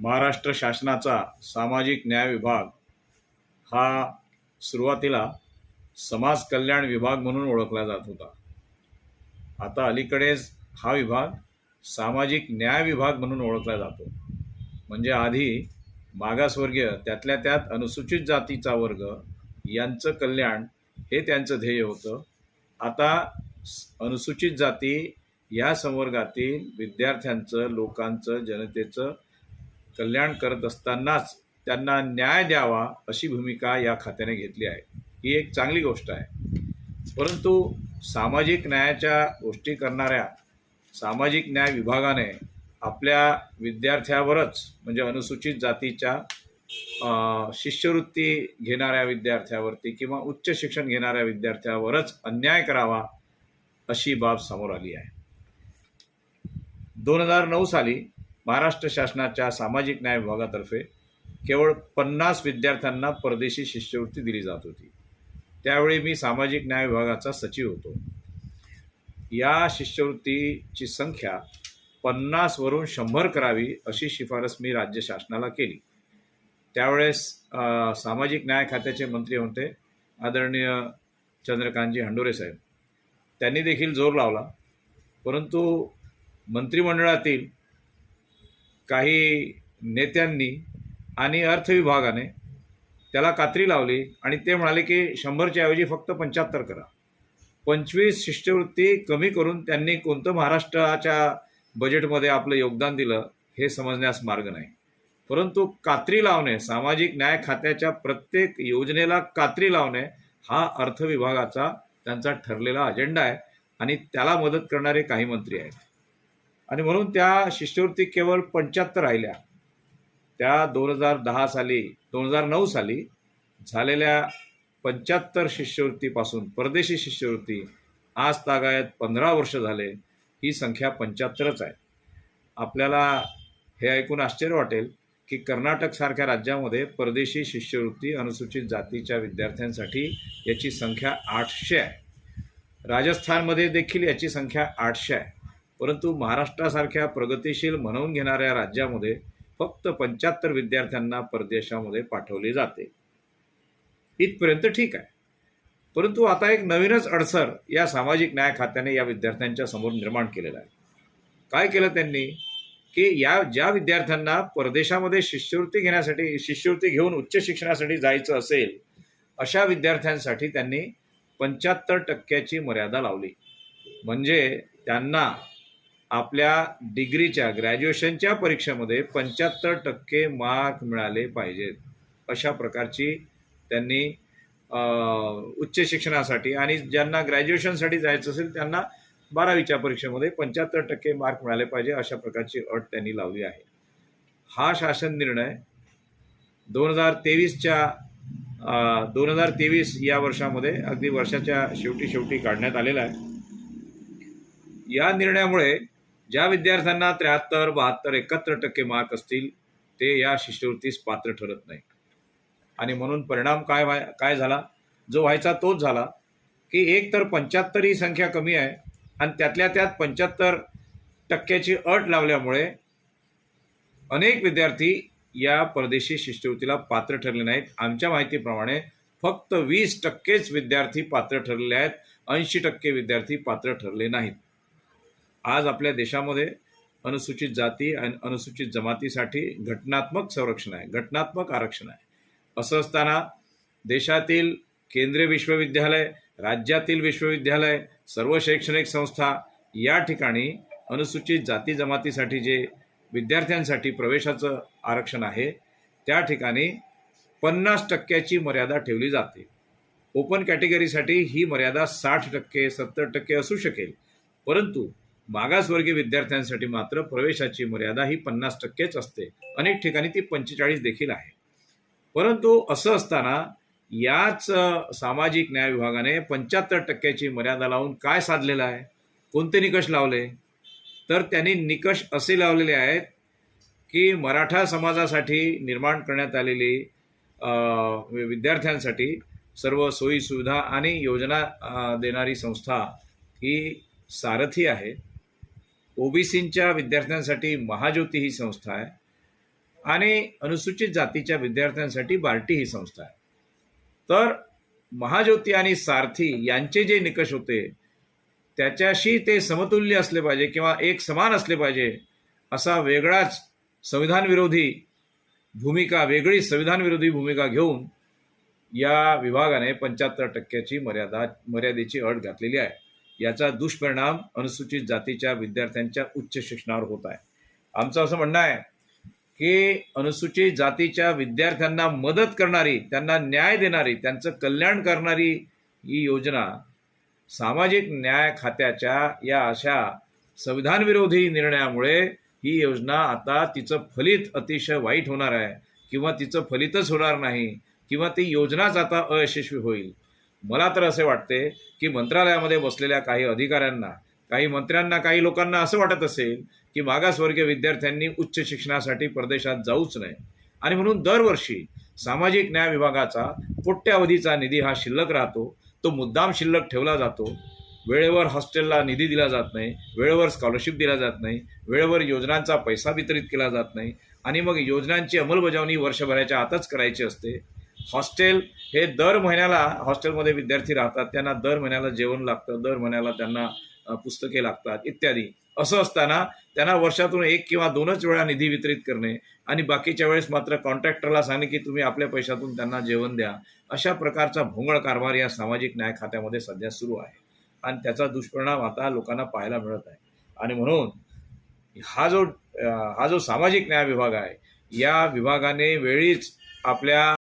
महाराष्ट्र शासनाचा सामाजिक न्याय विभाग हा सुरुवातीला समाज कल्याण विभाग म्हणून ओळखला जात होता. आता अलीकडेच हा विभाग सामाजिक न्याय विभाग म्हणून ओळखला जातो. म्हणजे आधी मागासवर्गीय त्यातल्या त्यात अनुसूचित जातीचा वर्ग यांचं कल्याण हे त्यांचं ध्येय होतं. आता अनुसूचित जाती या संवर्गातील विद्यार्थ्यांचं लोकांचं जनतेचं कल्याण करत असतानाच त्यांना न्याय द्यावा अशी भूमिका या खात्याने घेतली आहे. ही एक चांगली गोष्ट आहे. परंतु सामाजिक न्यायाच्या गोष्टी करणाऱ्या सामाजिक न्याय विभागाने आपल्या विद्यार्थ्यावरच म्हणजे अनुसूचित जातीच्या शिष्यवृत्ती घेणाऱ्या विद्यार्थ्यावरती किंवा उच्च शिक्षण घेणाऱ्या विद्यार्थ्यावरच अन्याय करावा अशी बाब समोर आली आहे. दोन हजार नऊ साली महाराष्ट्र शासनाच्या सामाजिक न्याय विभागातर्फे केवळ पन्नास विद्यार्थ्यांना परदेशी शिष्यवृत्ती दिली जात होती. त्यावेळी मी सामाजिक न्याय विभागाचा सचिव होतो. या शिष्यवृत्तीची संख्या पन्नासवरून शंभर करावी अशी शिफारस मी राज्य शासनाला केली. त्यावेळेस सामाजिक न्याय खात्याचे मंत्री होते आदरणीय चंद्रकांतजी हंडोरे साहेब. त्यांनी देखील जोर लावला परंतु मंत्रिमंडळातील काही नेत्यांनी आणि अर्थ विभागाने त्याला कात्री लावली आणि ते म्हणाले की शंभरच्या ऐवजी फक्त पंच्याहत्तर करा. पंचवीस शिष्यवृत्ती कमी करून त्यांनी कोणतं महाराष्ट्राच्या बजेटमध्ये आपलं योगदान दिलं हे समजण्यास मार्ग नाही. परंतु कात्री लावणे सामाजिक न्याय खात्याच्या प्रत्येक योजनेला कात्री लावणे हा अर्थ विभागाचा त्यांचा ठरलेला अजेंडा आहे आणि त्याला मदत करणारे काही मंत्री आहेत. आणि म्हणून त्या शिष्यवृत्ती केवळ पंच्याहत्तर राहिल्या. त्या दोन हजार दहा साली दोन हजार नऊ साली झालेल्या पंच्याहत्तर शिष्यवृत्तीपासून परदेशी शिष्यवृत्ती आज तागायत पंधरा वर्ष झाले ही संख्या पंच्याहत्तरच आहे. आपल्याला हे ऐकून आश्चर्य वाटेल की कर्नाटकसारख्या राज्यामध्ये परदेशी शिष्यवृत्ती अनुसूचित जातीच्या विद्यार्थ्यांसाठी याची संख्या आठशे आहे. राजस्थानमध्ये देखील याची संख्या आठशे आहे. परंतु महाराष्ट्रासारख्या प्रगतिशील म्हणवून घेणाऱ्या राज्यामध्ये फक्त पंच्याहत्तर विद्यार्थ्यांना परदेशामध्ये पाठवले जाते. इथपर्यंत ठीक आहे. परंतु आता एक नवीनच अडसर या सामाजिक न्याय खात्याने या विद्यार्थ्यांच्या समोर निर्माण केलेला आहे. काय केलं त्यांनी? की या ज्या विद्यार्थ्यांना परदेशामध्ये शिष्यवृत्ती घेण्यासाठी शिष्यवृत्ती घेऊन उच्च शिक्षणासाठी जायचं असेल अशा विद्यार्थ्यांसाठी त्यांनी पंच्याहत्तर टक्क्याची मर्यादा लावली. म्हणजे त्यांना आपल्या डिग्रीच्या ग्रॅज्युएशनच्या परीक्षेमध्ये पंच्याहत्तर टक्के मार्क मिळाले पाहिजेत. अशा प्रकारची त्यांनी उच्च शिक्षणासाठी आणि ज्यांना ग्रॅज्युएशनसाठी जायचं असेल त्यांना बारावीच्या परीक्षेमध्ये पंच्याहत्तर टक्के मार्क मिळाले पाहिजे अशा प्रकारची अट त्यांनी लावली आहे. हा शासन निर्णय दोन हजार तेवीसच्या दोन हजार तेवीस या वर्षामध्ये अगदी वर्षाच्या शेवटी शेवटी काढण्यात आलेला आहे. या निर्णयामुळे ज्या विद्यार्थ्यांना त्र्याहत्तर बहात्तर एकाहत्तर टक्के मार्क असतील ते या शिष्यवृत्तीस पात्र ठरत नाही आणि म्हणून परिणाम काय व्हाय काय झाला? जो व्हायचा तोच झाला की एक तर पंच्याहत्तर ही संख्या कमी आहे आणि त्यातल्या त्यात पंच्याहत्तर टक्क्याची अट लावल्यामुळे अनेक विद्यार्थी या परदेशी शिष्यवृत्तीला पात्र ठरले नाहीत. आमच्या माहितीप्रमाणे फक्त वीस टक्केच विद्यार्थी पात्र ठरलेले आहेत ऐंशी टक्के विद्यार्थी पात्र ठरले नाहीत. आज आपल्या देशामध्ये अनुसूचित जाती आणि अनुसूचित जमातीसाठी घटनात्मक संरक्षण आहे घटनात्मक आरक्षण आहे. असं असताना देशातील केंद्रीय विश्वविद्यालय राज्यातील विश्वविद्यालय सर्व शैक्षणिक संस्था या ठिकाणी अनुसूचित जाती जमातीसाठी जे विद्यार्थ्यांसाठी प्रवेशाचं आरक्षण आहे त्या ठिकाणी पन्नास टक्क्याची मर्यादा ठेवली जाते. ओपन कॅटेगरीसाठी ही मर्यादा साठ टक्के सत्तर टक्के असू शकेल. परंतु मागासवर्गीय विद्यार्थ्यांसाठी मात्र प्रवेशाची मर्यादा ही पन्नास टक्केच असते. अनेक ठिकाणी ती पंचेचाळीस देखील आहे. परंतु असं असताना याच सामाजिक न्याय विभागाने पंच्याहत्तर टक्क्याची मर्यादा लावून काय साधलेलं आहे? कोणते निकष लावले? तर त्यांनी निकष असे लावलेले आहेत की मराठा समाजासाठी निर्माण करण्यात आलेली विद्यार्थ्यांसाठी सर्व सोयीसुविधा आणि योजना देणारी संस्था ही सारथी आहे. ओबीसींच्या विद्यार्थ्यांसाठी महाज्योती ही संस्था आहे आणि अनुसूचित जातीच्या विद्यार्थ्यांसाठी बार्टी ही संस्था आहे. तर महाज्योती आणि सारथी यांचे जे निकष होते त्याच्याशी ते समतुल्य असले पाहिजे किंवा एक समान असले पाहिजे असा वेगळाच संविधानविरोधी भूमिका वेगळी संविधानविरोधी भूमिका घेऊन या विभागाने पंच्याहत्तर टक्क्याची मर्यादा मर्यादेची अट घातलेली आहे. याचा दुष्परिणाम अनुसूचित जातीच्या विद्यार्थ्यांच्या उच्च शिक्षणावर होत आहे. आमचं असं म्हणणं आहे की अनुसूचित जातीच्या विद्यार्थ्यांना मदत करणारी त्यांना न्याय देणारी त्यांचं कल्याण करणारी ही योजना सामाजिक न्याय खात्याच्या या अशा संविधानविरोधी निर्णयामुळे ही योजना आता तिचं फलित अतिशय वाईट होणार आहे किंवा तिचं फलितच होणार नाही किंवा ती योजनाच आता अयशस्वी होईल. मला तर असे वाटते की मंत्रालयामध्ये बसलेल्या काही अधिकाऱ्यांना काही मंत्र्यांना काही लोकांना असं वाटत असेल की मागासवर्गीय विद्यार्थ्यांनी उच्च शिक्षणासाठी परदेशात जाऊच नये. आणि म्हणून दरवर्षी सामाजिक न्याय विभागाचा कोट्यावधीचा निधी हा शिल्लक राहतो. तो मुद्दाम शिल्लक ठेवला जातो. वेळेवर हॉस्टेलला निधी दिला जात नाही वेळेवर स्कॉलरशिप दिला जात नाही वेळेवर योजनांचा पैसा वितरित केला जात नाही. आणि मग योजनांची अंमलबजावणी वर्षभराच्या आतच करायची असते. हॉस्टेल हे दर महिन्याला हॉस्टेलमध्ये विद्यार्थी राहतात त्यांना दर महिन्याला जेवण लागतं दर महिन्याला त्यांना पुस्तके लागतात इत्यादी. असं असताना त्यांना वर्षातून एक किंवा दोनच वेळा निधी वितरित करणे आणि बाकीच्या वेळेस मात्र कॉन्ट्रॅक्टरला सांगणे की तुम्ही आपल्या पैशातून त्यांना जेवण द्या. अशा प्रकारचा भोंगळ कारभार या सामाजिक न्याय खात्यामध्ये सध्या सुरू आहे आणि त्याचा दुष्परिणाम आता लोकांना पाहायला मिळत आहे. आणि म्हणून हा जो हा जो सामाजिक न्याय विभाग आहे या विभागाने वेळीच आपल्या